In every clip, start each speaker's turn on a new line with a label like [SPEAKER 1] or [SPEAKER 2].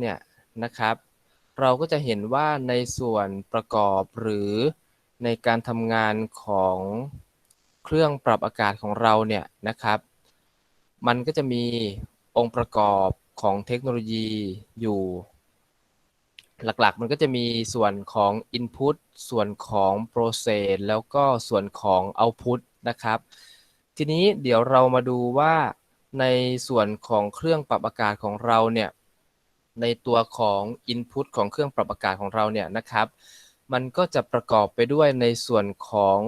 [SPEAKER 1] เนี่ยนะครับ เราก็จะเห็นว่าในส่วนประกอบหรือในการทำงานของเครื่องปรับอากาศของเราเนี่ยนะครับ มันก็จะมีองค์ประกอบของเทคโนโลยีอยู่ หลักๆ มันก็จะมีส่วนของ Input ส่วนของ Process แล้วก็ส่วนของ Output นะครับ ทีนี้เดี๋ยวเรามาดูว่าในส่วนของเครื่องปรับอากาศของเราเนี่ย ในตัวของ Input ของเครื่องปรับอากาศของเราเนี่ยนะครับ มันก็จะประกอบไปด้วยในส่วนของ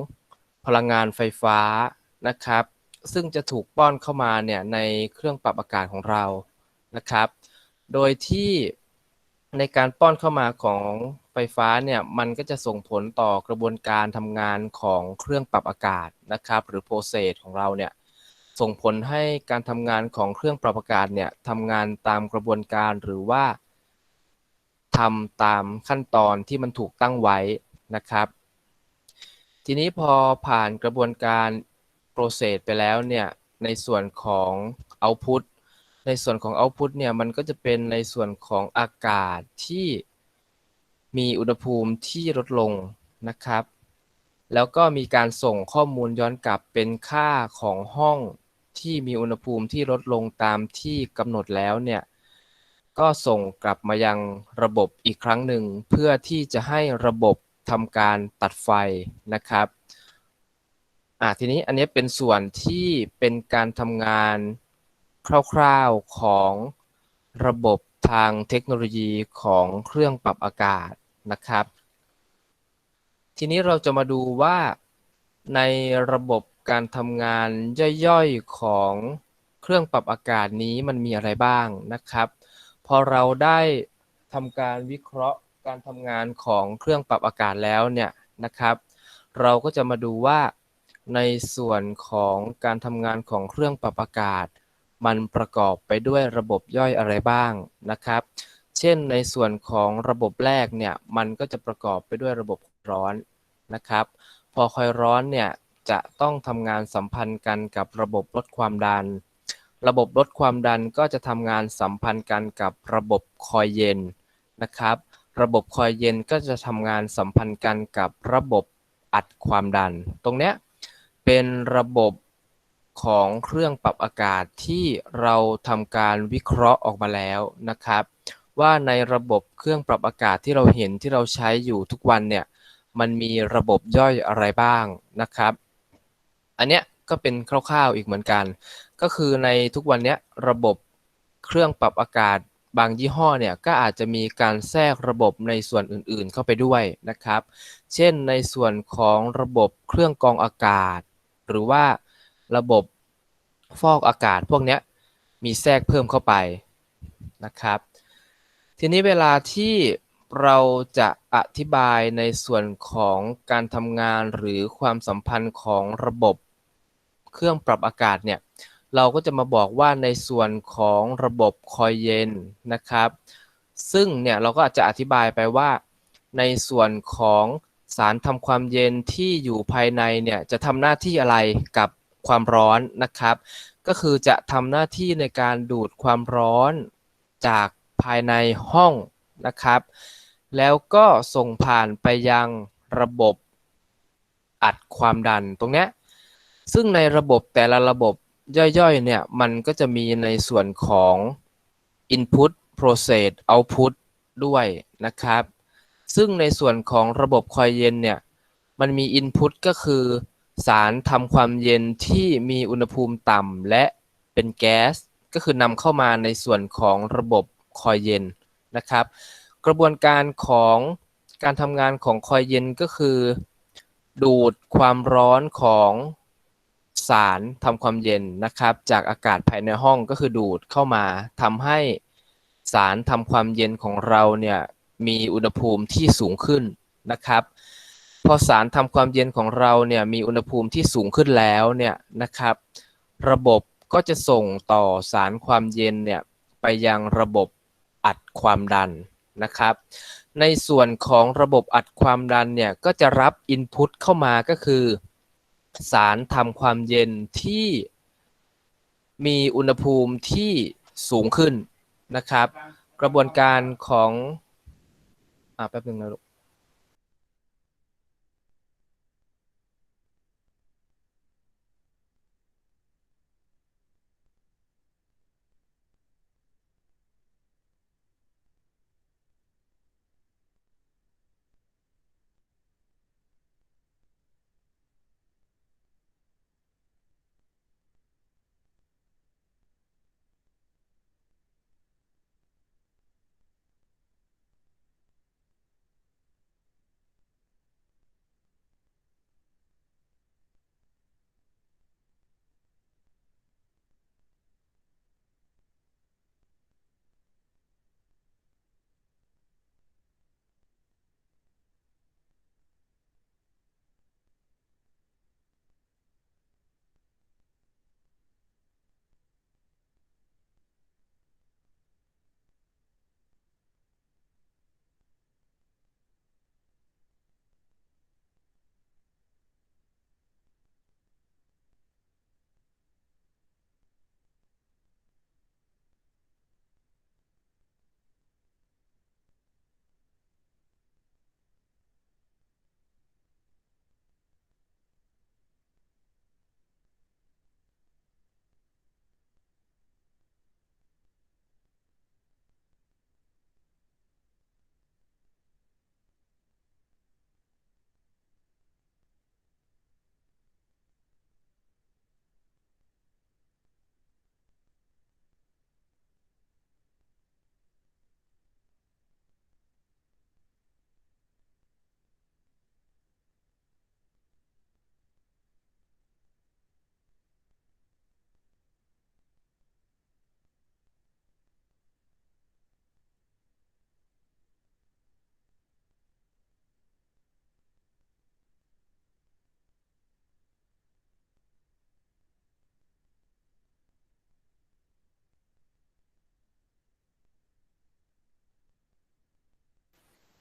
[SPEAKER 1] พลังงานไฟฟ้านะครับ ซึ่งจะถูกป้อนเข้ามาเนี่ยในเครื่องปรับอากาศของเรานะครับ โดยที่ในการป้อนเข้ามาของไฟฟ้าเนี่ยมันก็จะส่งผลต่อกระบวนการทำงานของเครื่องปรับอากาศนะครับ หรือ process ของเราเนี่ย ส่งผลให้การทำงานของเครื่องปรับอากาศเนี่ยทำงานตามกระบวนการหรือว่าทำตามขั้นตอนที่มันถูกตั้งไว้นะครับ ทีนี้พอผ่านกระบวนการ process ไปแล้วเนี่ยในส่วนของ output ในส่วนของ output เนี่ยมันก็จะเป็นในส่วนของอากาศที่มีอุณหภูมิที่ลดลงนะครับ แล้วก็มีการส่งข้อมูลย้อนกลับเป็นค่าของห้อง ที่มีอุณหภูมิที่ลดลงตามที่กำหนดแล้วเนี่ย ก็ส่งกลับมายังระบบอีกครั้งหนึ่ง เพื่อที่จะให้ระบบทำการตัดไฟนะครับอ่าทีนี้อันนี้เป็นส่วนที่เป็นการทำงานคร่าวๆของระบบทางเทคโนโลยีของเครื่องปรับอากาศนะครับ ทีนี้เราจะมาดูว่าในระบบ การทำงานย่อยๆของเครื่องปรับอากาศนี้มันมีอะไรบ้างนะครับ พอเราได้ทำการวิเคราะห์การทำงานของเครื่องปรับอากาศแล้วเนี่ยนะครับ เราก็จะมาดูว่าในส่วนของการทำงานของเครื่องปรับอากาศ มันประกอบไปด้วยระบบย่อยอะไรบ้างนะครับ เช่นในส่วนของระบบแรกเนี่ยมันก็จะประกอบไปด้วยระบบร้อนนะครับ พอคอยร้อนเนี่ย จะต้องทำงานสัมพันธ์กันกับระบบลดความดัน ระบบลดความดันก็จะทำงานสัมพันธ์กันกับระบบคอยเย็นนะครับ ระบบคอยเย็นก็จะทำงานสัมพันธ์กันกับระบบอัดความดัน ตรงเนี้ยเป็นระบบของเครื่องปรับอากาศที่เราทำการวิเคราะห์ออกมาแล้วนะครับ ว่าในระบบเครื่องปรับอากาศที่เราเห็นที่เราใช้อยู่ทุกวันเนี่ยมันมีระบบย่อยอะไรบ้างนะครับ อันเนี้ยก็เป็นคร่าวๆอีกเหมือนกัน ก็คือในทุกวันนี้ระบบเครื่องปรับอากาศบางยี่ห้อเนี่ยก็อาจจะมีการแทรกระบบในส่วนอื่นๆเข้าไปด้วยนะครับ เช่นในส่วนของระบบเครื่องกรองอากาศ หรือว่าระบบฟอกอากาศพวกนี้มีแทรกเพิ่มเข้าไปนะครับ ทีนี้เวลาที่เราจะอธิบายในส่วนของการทำงานหรือความสัมพันธ์ของระบบ เครื่องปรับอากาศเนี่ย เราก็จะมาบอกว่าในส่วนของระบบคอยเย็นนะครับ ซึ่งเนี่ยเราก็อาจจะอธิบายไปว่า ในส่วนของสารทำความเย็นที่อยู่ภายในเนี่ยจะทำหน้าที่อะไรกับความร้อนนะครับ ก็คือจะทำหน้าที่ในการดูดความร้อนจากภายในห้องนะครับ แล้วก็ส่งผ่านไปยังระบบอัดความดันตรงเนี้ย ซึ่งในระบบแต่ละระบบย่อยๆ เนี่ย มันก็จะมีในส่วนของ input process output ด้วยนะครับ ซึ่งในส่วนของระบบคอยเย็นเนี่ย มันมี input ก็คือสารทำความเย็นที่มีอุณหภูมิต่ำและเป็นแก๊ส ก็คือนำเข้ามาในส่วนของระบบคอยเย็นนะครับ กระบวนการของการทำงานของคอยเย็นก็คือ ดูดความร้อนของ สารทำความเย็นนะครับ จากอากาศภายในห้องก็คือดูดเข้ามาทำให้สารทำความเย็นของเราเนี่ยมีอุณหภูมิที่สูงขึ้นนะครับพอสารทำความเย็นของเราเนี่ยมีอุณหภูมิที่สูงขึ้นแล้วเนี่ยนะครับ ระบบก็จะส่งต่อสารความเย็นเนี่ยไปยังระบบอัดความดันนะครับ ในส่วนของระบบอัดความดันเนี่ยก็จะรับอินพุตเข้ามาก็คือ สารทำความเย็นที่มีอุณหภูมิที่สูงขึ้นนะครับ กระบวนการของอ่าแป๊บหนึ่งนะลูก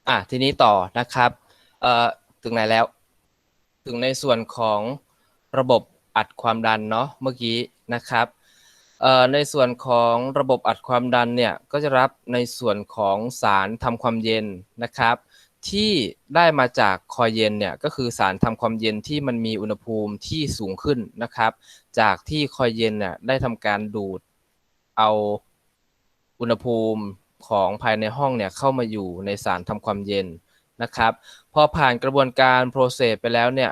[SPEAKER 1] อะทีนี้ต่อนะครับเอ่อถึงไหนแล้ว ถึงในส่วนของระบบอัดความดันเนาะเมื่อกี้นะครับเอ่อในส่วนของระบบอัดความดันเนี่ยก็จะรับในส่วนของสารทำความเย็นนะครับ ที่ได้มาจากคอยเย็นเนี่ยก็คือสารทำความเย็นที่มันมีอุณหภูมิที่สูงขึ้นนะครับ จากที่คอยเย็นเนี่ยได้ทำการดูดเอาอุณหภูมิ ของภายในห้องเนี่ยเข้ามาอยู่ในสารทำความเย็นนะครับ พอผ่านกระบวนการโปรเซสไปแล้วเนี่ย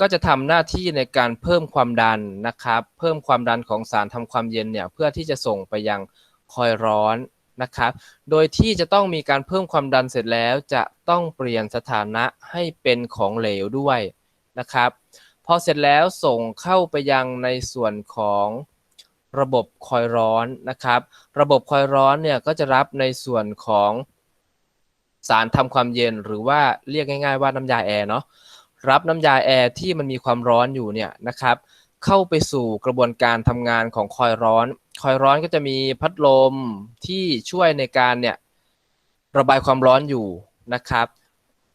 [SPEAKER 1] ก็จะทำหน้าที่ในการเพิ่มความดันนะครับ เพิ่มความดันของสารทำความเย็นเนี่ยเพื่อที่จะส่งไปยังคอยร้อนนะครับ โดยที่จะต้องมีการเพิ่มความดันเสร็จแล้วจะต้องเปลี่ยนสถานะให้เป็นของเหลวด้วยนะครับ พอเสร็จแล้วส่งเข้าไปยังในส่วนของ ระบบคอยร้อนนะครับ ระบบคอยร้อนเนี่ยก็จะรับในส่วนของสารทำความเย็นหรือว่าเรียกง่าย ๆ ว่าน้ำยาแอร์เนาะรับน้ำยาแอร์ที่มันมีความร้อนอยู่เนี่ยนะครับ เข้าไปสู่กระบวนการทำงานของคอยร้อน คอยร้อนก็จะมีพัดลมที่ช่วยในการเนี่ยระบายความร้อนอยู่นะครับ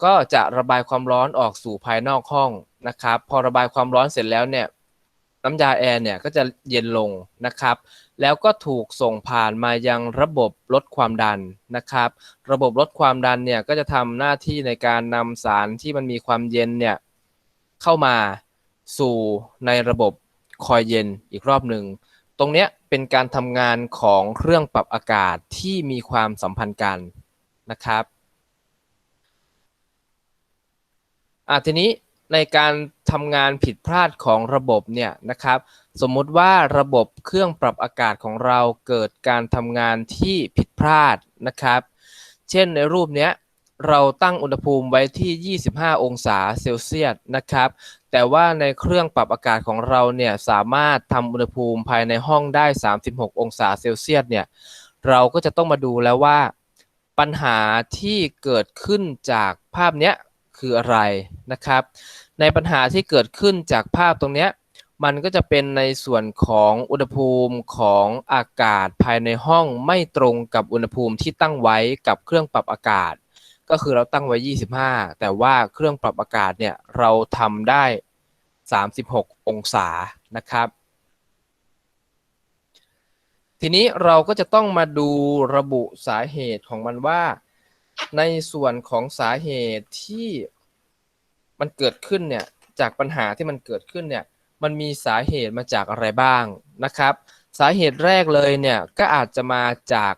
[SPEAKER 1] ก็จะระบายความร้อนออกสู่ภายนอกห้องนะครับ พอระบายความร้อนเสร็จแล้วเนี่ย น้ำยาแอร์เนี่ยก็จะเย็นลงนะครับ แล้วก็ถูกส่งผ่านมายังระบบลดความดันนะครับ ระบบลดความดันเนี่ยก็จะทำหน้าที่ในการนำสารที่มันมีความเย็นเนี่ยเข้ามาสู่ในระบบคอยเย็นอีกรอบหนึ่ง ตรงเนี้ยเป็นการทำงานของเครื่องปรับอากาศที่มีความสัมพันธ์กันนะครับอะทีนี้ ในการทำงานผิดพลาดของระบบเนี่ยนะครับ สมมุติว่าระบบเครื่องปรับอากาศของเราเกิดการทำงานที่ผิดพลาดนะครับ เช่นในรูปเนี้ยเราตั้งอุณหภูมิไว้ที่ 25 องศาเซลเซียสนะครับ แต่ว่าในเครื่องปรับอากาศของเราเนี่ยสามารถทำอุณหภูมิภายในห้องได้ 36 องศาเซลเซียสเนี่ยเราก็จะต้องมาดูแล้วว่า ปัญหาที่เกิดขึ้นจากภาพเนี้ย คืออะไรนะครับ ในปัญหาที่เกิดขึ้นจากภาพตรงนี้มันก็จะเป็นในส่วนของอุณหภูมิของอากาศภายในห้องไม่ตรงกับอุณหภูมิที่ตั้งไว้กับเครื่องปรับอากาศ ก็คือเราตั้งไว้ 25 แต่ว่าเครื่องปรับอากาศเนี่ยเราทำได้ 36 องศานะครับ ทีนี้เราก็จะต้องมาดูระบุสาเหตุของมันว่า ในส่วนของสาเหตุที่ มันเกิดขึ้นเนี่ยจากปัญหาที่มันเกิดขึ้นเนี่ยมันมีสาเหตุมาจากอะไรบ้างนะครับ สาเหตุแรกเลยเนี่ยก็อาจจะมาจาก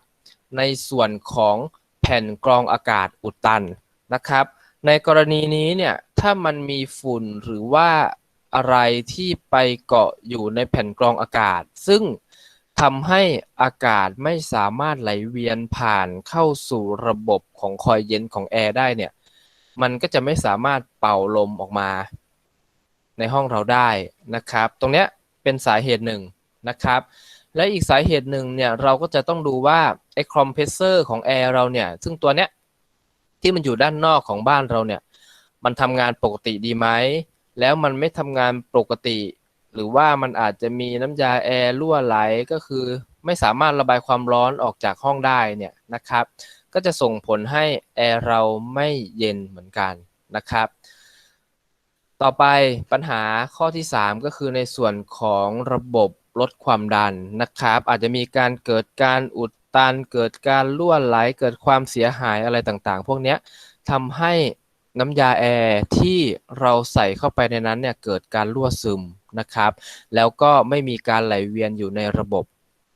[SPEAKER 1] ในส่วนของแผ่นกรองอากาศอุดตันนะครับ ในกรณีนี้เนี่ยถ้ามันมีฝุ่นหรือว่าอะไรที่ไปเกาะอยู่ในแผ่นกรองอากาศ ซึ่งทำให้อากาศไม่สามารถไหลเวียนผ่านเข้าสู่ระบบของคอยเย็นของแอร์ได้เนี่ย มันก็จะไม่สามารถเป่าลมออกมา ในห้องเราได้นะครับ ตรงเนี้ยเป็นสาเหตุหนึ่งนะครับ และอีกสาเหตุหนึ่งเนี่ยเราก็จะต้องดูว่าไอ้คอมเพรสเซอร์ของแอร์เราเนี่ยซึ่งตัวเนี้ยที่มันอยู่ด้านนอกของบ้านเราเนี่ยมันทำงานปกติดีไหม แล้วมันไม่ทำงานปกติ หรือว่ามันอาจจะมีน้ำยาแอร์รั่วไหลก็คือไม่สามารถระบายความร้อนออกจากห้องได้เนี่ยนะครับ ก็จะส่งผลให้แอร์เราไม่เย็นเหมือนกันนะครับ ต่อไปปัญหาข้อที่ 3 ก็คือในส่วนของระบบลดความดันนะครับ อาจจะมีการเกิดการอุดตัน เกิดการรั่วไหล เกิดความเสียหายอะไรต่างๆ พวกนี้ทำให้น้ำยาแอร์ที่เราใส่เข้าไปในนั้นเนี่ยเกิดการรั่วซึมนะครับ แล้วก็ไม่มีการไหลเวียนอยู่ในระบบ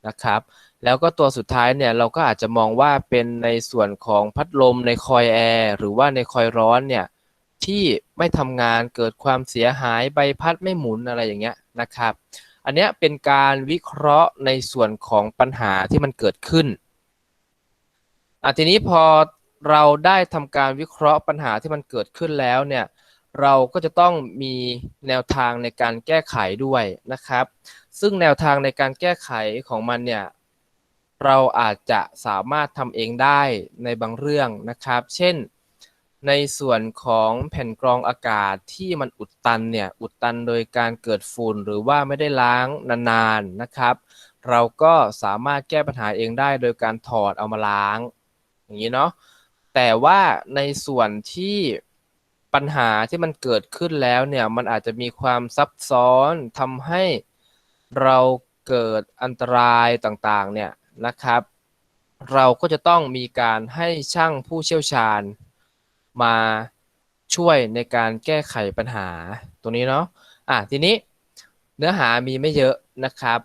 [SPEAKER 1] นะครับ แล้วก็ตัวสุดท้ายเนี่ยเราก็อาจจะมองว่าเป็นในส่วนของพัดลมในคอยแอร์หรือว่าในคอยร้อนเนี่ยที่ไม่ทำงานเกิดความเสียหายใบพัดไม่หมุนอะไรอย่างเงี้ยนะครับ อันเนี้ยเป็นการวิเคราะห์ในส่วนของปัญหาที่มันเกิดขึ้นอะทีนี้พอเราได้ทำการวิเคราะห์ปัญหาที่มันเกิดขึ้นแล้วเนี่ยเราก็จะต้องมีแนวทางในการแก้ไขด้วยนะครับ ซึ่งแนวทางในการแก้ไขของมันเนี่ย เราอาจจะสามารถทำเองได้ในบางเรื่องนะครับ เช่น ในส่วนของแผ่นกรองอากาศที่มันอุดตันเนี่ย อุดตันโดยการเกิดฝุ่นหรือว่าไม่ได้ล้างนานๆนะครับ เราก็สามารถแก้ปัญหาเองได้โดยการถอดเอามาล้าง อย่างนี้เนาะ แต่ว่าในส่วนที่ปัญหาที่มันเกิดขึ้นแล้วเนี่ย มันอาจจะมีความซับซ้อนทำให้เราเกิดอันตรายต่างๆเนี่ย นะครับ เราก็จะต้องมีการให้ช่างผู้เชี่ยวชาญ มาช่วยในการแก้ไขปัญหาตรงนี้เนาะอะทีนี้เนื้อหามีไม่เยอะนะครับ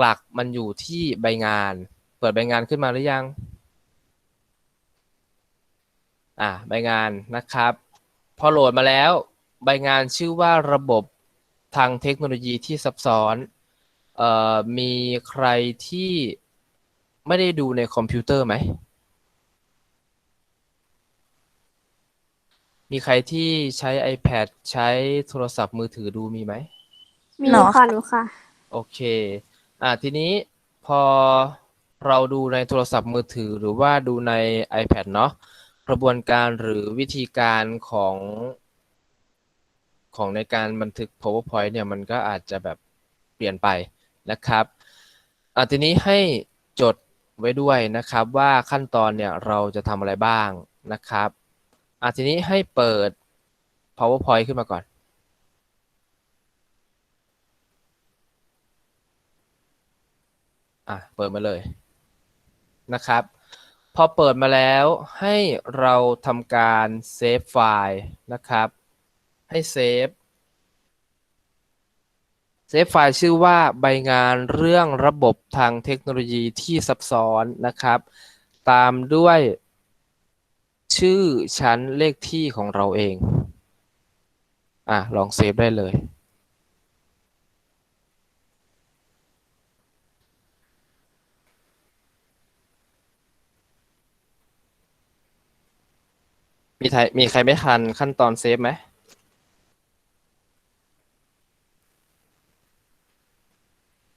[SPEAKER 1] หลักๆมันอยู่ที่ใบงาน เปิดใบงานขึ้นมาหรือยังอะใบงานนะครับ พอโหลดมาแล้วใบงานชื่อว่าระบบทางเทคโนโลยีที่ซับซ้อนเอ่อมีใครที่ ไม่ได้ดูในคอมพิวเตอร์ไหม มีใครที่ใช้ iPad ใช้โทรศัพท์มือถือดูมีไหม
[SPEAKER 2] มี
[SPEAKER 3] หรอ
[SPEAKER 2] ค่ะหนูค่ะ
[SPEAKER 1] โอเค อ่า ทีนี้พอเราดูในโทรศัพท์มือถือหรือว่าดูใน iPad เนาะ กระบวนการหรือวิธีการของของในการบันทึก PowerPoint เนี่ยมันก็อาจจะแบบเปลี่ยนไปนะครับ อ่าทีนี้ให้จด ไว้ด้วยนะครับ ว่าขั้นตอนเนี่ยเราจะทำอะไรบ้างนะครับอ่าทีนี้ให้เปิด PowerPoint ขึ้นมาก่อน อะเปิดมาเลยนะครับ พอเปิดมาแล้วให้เราทำการเซฟไฟล์นะครับ ให้เซฟ เซฟไฟล์ชื่อว่าใบงานเรื่องระบบทางเทคโนโลยีที่ซับซ้อนนะครับ ตามด้วย ชื่อชั้นเลขที่ของเราเอง อะ ลองเซฟได้เลย มีใครมีใครไม่ทันขั้นตอนเซฟไหม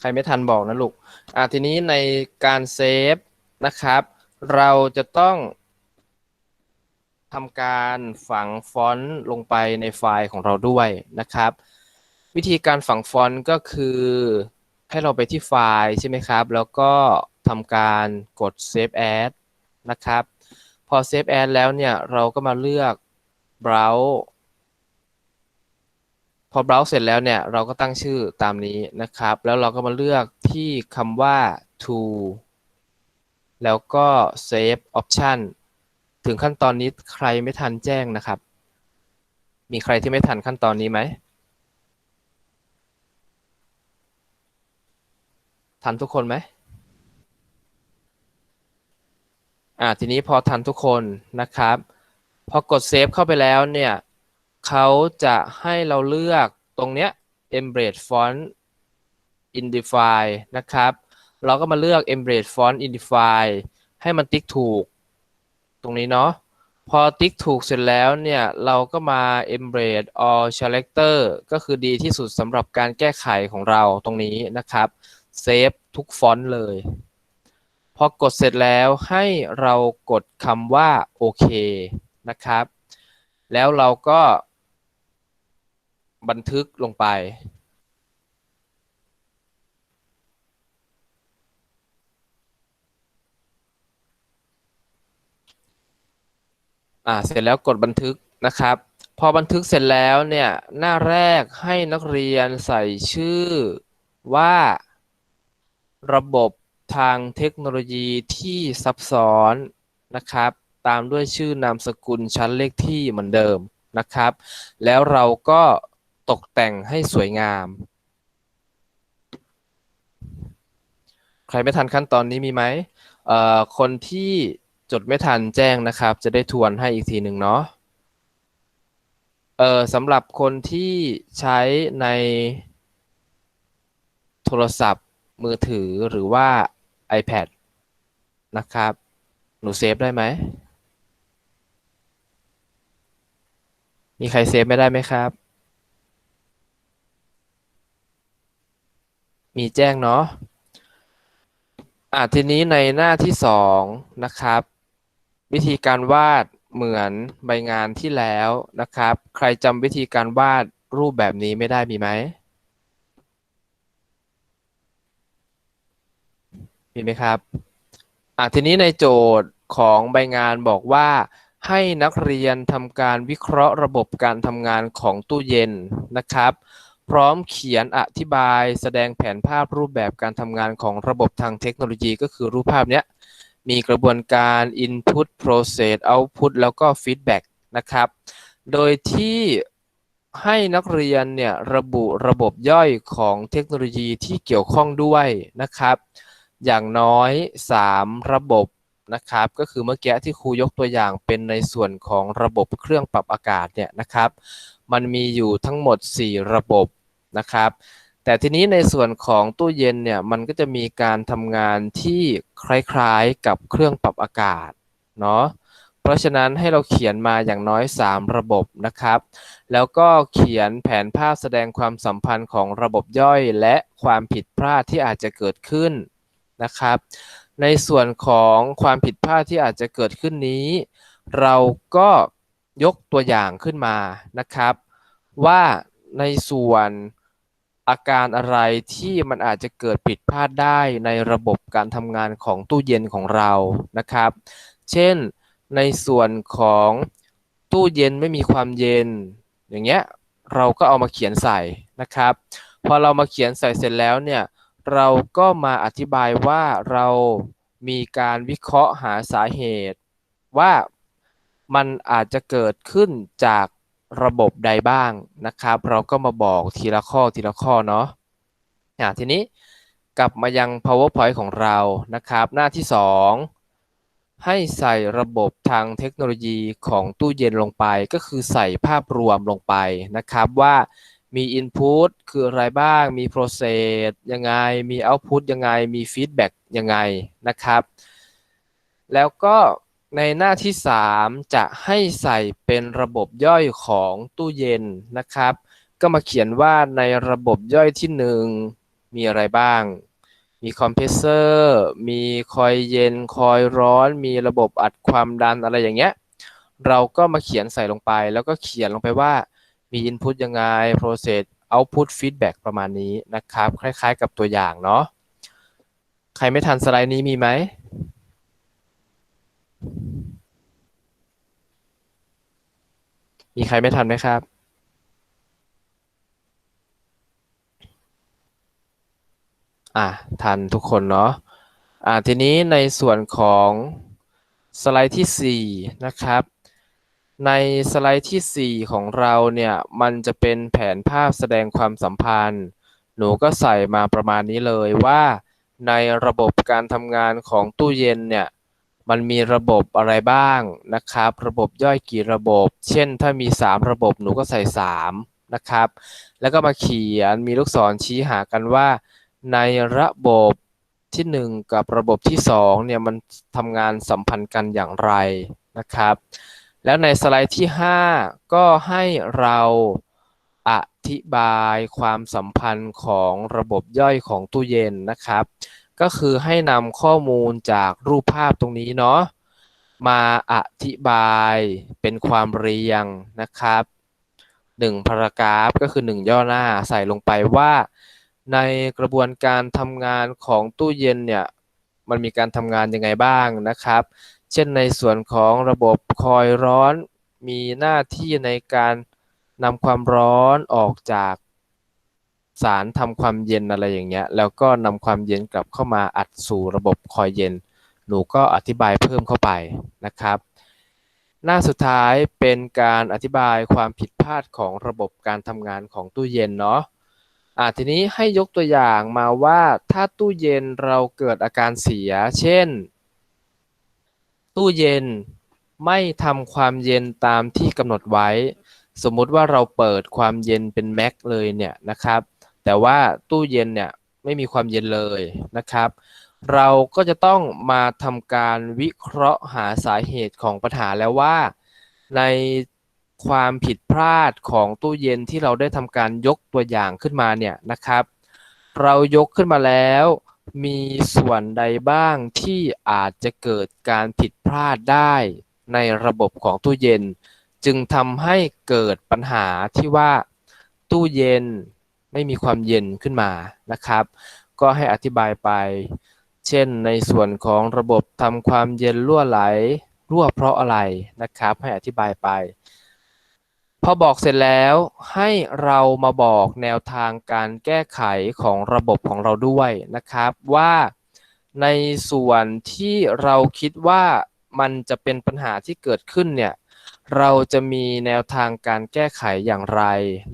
[SPEAKER 1] ใครไม่ทันบอกนะลูก อะทีนี้ในการเซฟนะครับ เราจะต้องทำการฝังฟอนต์ลงไปในไฟล์ของเราด้วยนะครับ วิธีการฝังฟอนต์ก็คือให้เราไปที่ไฟล์ใช่ไหมครับ แล้วก็ทำการกด Save As นะครับ พอ Save As แล้วเนี่ย เราก็มาเลือก Browse พอ browse เสร็จแล้วเนี่ยเราก็ตั้งชื่อตามนี้นะครับ แล้วเราก็มาเลือกที่คำว่า to แล้วก็ save option ถึงขั้นตอนนี้ใครไม่ทันแจ้งนะครับ มีใครที่ไม่ทันขั้นตอนนี้ไหม ทันทุกคนไหมอ่าทีนี้พอทันทุกคนนะครับ พอกดเซฟเข้าไปแล้วเนี่ย เขาจะให้เราเลือกตรงเนี้ย Embrace font indify นะครับ เราก็มาเลือก Embrace font indify ให้มันติ๊กถูก ตรงนี้เนาะ พอติ๊กถูกเสร็จแล้วเนี่ย เราก็มา Embrace all character ก็คือดีที่สุดสำหรับการแก้ไขของเราตรงนี้นะครับ เซฟทุกฟอนต์เลย พอกดเสร็จแล้วให้เรากดคำว่าโอเคนะครับ แล้วเราก็ บันทึกลงไป อ่า เสร็จแล้วกดบันทึกนะครับ พอบันทึกเสร็จแล้วเนี่ย หน้าแรกให้นักเรียนใส่ชื่อว่าระบบทางเทคโนโลยีที่ซับซ้อนนะครับ ตามด้วยชื่อนามสกุลชั้นเลขที่เหมือนเดิมนะครับ แล้วเราก็ ตกแต่งให้สวยงาม ใครไม่ทันขั้นตอนนี้มีไหมเอ่อคนที่จดไม่ทันแจ้งนะครับ จะได้ทวนให้อีกทีหนึ่งเนาะเออสำหรับคนที่ใช้ในโทรศัพท์มือถือหรือว่า iPad นะครับ หนูเซฟได้ไหม มีใครเซฟไม่ได้ไหมครับ มีแจ้งเนาะอะทีนี้ในหน้าที่สองนะครับ วิธีการวาดเหมือนใบงานที่แล้วนะครับ ใครจำวิธีการวาดรูปแบบนี้ไม่ได้มีไหมมีไหมครับอะทีนี้ในโจทย์ของใบงานบอกว่า ให้นักเรียนทำการวิเคราะห์ระบบการทำงานของตู้เย็นนะครับ พร้อมเขียนอธิบายแสดงแผนภาพรูปแบบการทำงานของระบบทางเทคโนโลยีก็คือรูปภาพเนี้ย มีกระบวนการ input process output แล้วก็ feedback นะครับ โดยที่ให้นักเรียนเนี่ยระบุระบบย่อยของเทคโนโลยีที่เกี่ยวข้องด้วยนะครับ อย่างน้อย 3 ระบบนะครับ ก็คือเมื่อกี้ที่ครูยกตัวอย่างเป็นในส่วนของระบบเครื่องปรับอากาศเนี่ยนะครับ มันมีอยู่ทั้งหมด 4 ระบบนะครับ แต่ทีนี้ในส่วนของตู้เย็นเนี่ยมันก็จะมีการทำงานที่คล้ายๆกับเครื่องปรับอากาศเนาะเพราะฉะนั้นให้เราเขียนมาอย่างน้อย 3 ระบบนะครับ แล้วก็เขียนแผนภาพแสดงความสัมพันธ์ของระบบย่อยและความผิดพลาดที่อาจจะเกิดขึ้นนะครับ ในส่วนของความผิดพลาดที่อาจจะเกิดขึ้นนี้ เราก็ ยกตัวอย่างขึ้นมานะครับ ว่าในส่วนอาการอะไรที่มันอาจจะเกิดผิดพลาดได้ในระบบการทำงานของตู้เย็นของเรานะครับ เช่นในส่วนของตู้เย็นไม่มีความเย็น อย่างเงี้ยเราก็เอามาเขียนใส่นะครับ พอเรามาเขียนใส่เสร็จแล้วเนี่ยเราก็มาอธิบายว่าเรามีการวิเคราะห์หาสาเหตุ ว่า มันอาจจะเกิดขึ้นจากระบบใดบ้างนะครับ เราก็มาบอกทีละข้อทีละข้อเนาะอ่าทีนี้กลับมายัง powerpoint ของเรานะครับ หน้าที่ 2 ให้ใส่ระบบทางเทคโนโลยีของตู้เย็นลงไป ก็คือใส่ภาพรวมลงไปนะครับว่ามี Input คืออะไรบ้าง มี Process ยังไง มี Output ยังไง มี Feedback ยังไงนะครับ แล้วก็ ในหน้าที่ 3 จะให้ใส่เป็นระบบย่อยของตู้เย็นนะครับ ก็มาเขียนว่าในระบบย่อยที่ 1 มีอะไรบ้าง มีคอมเพรสเซอร์ มีคอยเย็น คอยร้อน มีระบบอัดความดันอะไรอย่างเงี้ย เราก็มาเขียนใส่ลงไป แล้วก็เขียนลงไปว่ามี Input ยังไง Process Output Feedback ประมาณนี้นะครับ คล้ายๆ กับตัวอย่างเนาะ ใครไม่ทันสไลด์นี้มีไหม มีใครไม่ทันไหมครับ อะทันทุกคนเนาะ อะทีนี้ในส่วนของสไลด์ที่ 4 นะครับ ในสไลด์ที่ 4 ของเราเนี่ย มันจะเป็นแผนภาพแสดงความสัมพันธ์ หนูก็ใส่มาประมาณนี้เลยว่า ในระบบการทำงานของตู้เย็นเนี่ย มันมีระบบอะไรบ้างนะครับ ระบบย่อยกี่ระบบ เช่นถ้ามี 3 ระบบหนูก็ใส่ 3 นะครับ แล้วก็มาเขียนมีลูกศรชี้หากันว่า ในระบบที่ 1 กับระบบที่2เนี่ยมันทำงานสัมพันธ์กันอย่างไรนะครับ แล้วในสไลด์ที่ 5 ก็ให้เราอธิบายความสัมพันธ์ของระบบย่อยของตู้เย็นนะครับ ก็คือให้นำข้อมูลจากรูปภาพตรงนี้เนาะมาอธิบายเป็นความเรียงนะครับหนึ่งพารากราฟก็คือ 1 ย่อหน้าใส่ลงไปว่า ในกระบวนการทำงานของตู้เย็นเนี่ยมันมีการทำงานยังไงบ้างนะครับ เช่นในส่วนของระบบคอยร้อนมีหน้าที่ในการนำความร้อนออกจาก สารทำความเย็นอะไรอย่างเงี้ย แล้วก็นำความเย็นกลับเข้ามาอัดสู่ระบบคอยเย็น หนูก็อธิบายเพิ่มเข้าไปนะครับ หน้าสุดท้ายเป็นการอธิบายความผิดพลาดของระบบการทำงานของตู้เย็นเนาะอ่าทีนี้ให้ยกตัวอย่างมาว่าถ้าตู้เย็นเราเกิดอาการเสีย เช่น ตู้เย็นไม่ทำความเย็นตามที่กำหนดไว้ สมมุติว่าเราเปิดความเย็นเป็นแม็กเลยเนี่ยนะครับ แต่ว่าตู้เย็นเนี่ยไม่มีความเย็นเลยนะครับ เราก็จะต้องมาทำการวิเคราะห์หาสาเหตุของปัญหาแล้วว่า ในความผิดพลาดของตู้เย็นที่เราได้ทำการยกตัวอย่างขึ้นมาเนี่ยนะครับ เรายกขึ้นมาแล้วมีส่วนใดบ้างที่อาจจะเกิดการผิดพลาดได้ในระบบของตู้เย็น จึงทำให้เกิดปัญหาที่ว่าตู้เย็น ไม่มีความเย็นขึ้นมานะครับ ก็ให้อธิบายไป เช่นในส่วนของระบบทำความเย็นรั่วไหลรั่วเพราะอะไรนะครับ ให้อธิบายไป พอบอกเสร็จแล้วให้เรามาบอกแนวทางการแก้ไขของระบบของเราด้วยนะครับว่าในส่วนที่เราคิดว่ามันจะเป็นปัญหาที่เกิดขึ้นเนี่ย เราจะมีแนวทางการแก้ไขอย่างไร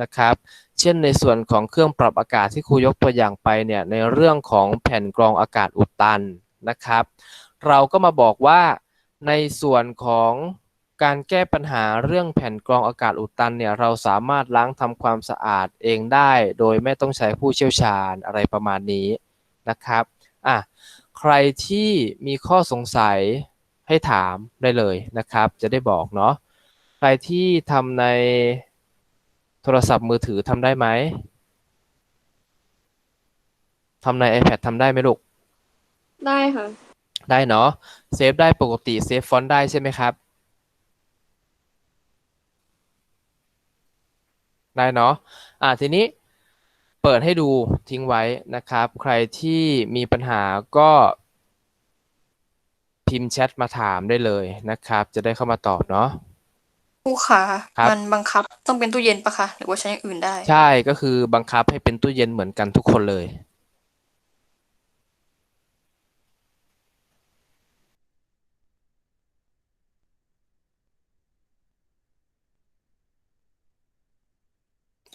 [SPEAKER 1] นะครับ เช่นในส่วนของเครื่องปรับอากาศที่ครูยกตัวอย่างไปเนี่ยในเรื่องของแผ่นกรองอากาศอุดตันนะครับ เราก็มาบอกว่าในส่วนของการแก้ปัญหาเรื่องแผ่นกรองอากาศอุดตันเนี่ยเราสามารถล้างทำความสะอาดเองได้ โดยไม่ต้องใช้ผู้เชี่ยวชาญอะไรประมาณนี้นะครับอะใครที่มีข้อสงสัยให้ถามได้เลยนะครับ จะได้บอกเนาะใครที่ทำใน โทรศัพท์มือถือทำได้ไหมทำใน iPad ทำได้ไหมลูก
[SPEAKER 2] ได้ค่ะ
[SPEAKER 1] ได้เนาะ เซฟได้ปกติ เซฟฟอนต์ได้ใช่ไหมครับ ได้เนาะ อ่าทีนี้เปิดให้ดูทิ้งไว้นะครับ ใครที่มีปัญหาก็พิมพ์แชทมาถามได้เลยนะครับ จะได้เข้ามาตอบเนาะ
[SPEAKER 2] ครูค่ะ
[SPEAKER 1] ครับ
[SPEAKER 2] มันบังคับต้องเป็นตู้เย็นปะคะ หรือว่าใช้อย่างอื่นได้
[SPEAKER 1] ใช่ก็คือบังคับให้เป็นตู้เย็นเหมือนกันทุกคนเลย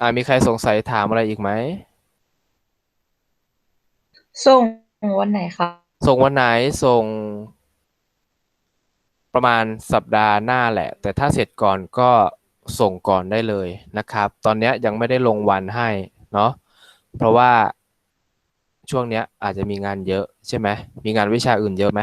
[SPEAKER 1] อ่ามีใครสงสัยถามอะไรอีกไหม
[SPEAKER 3] ส่งวันไหนคะ
[SPEAKER 1] ส่งวันไหนส่ง ประมาณสัปดาห์หน้าแหละ แต่ถ้าเสร็จก่อนก็ส่งก่อนได้เลยนะครับ ตอนนี้ยยังไม่ได้ลงวันให้เนาะเพราะว่าช่วงเนี้ยอาจจะมีงานเยอะใช่ไหมมีงานวิชาอื่นเยอะไหม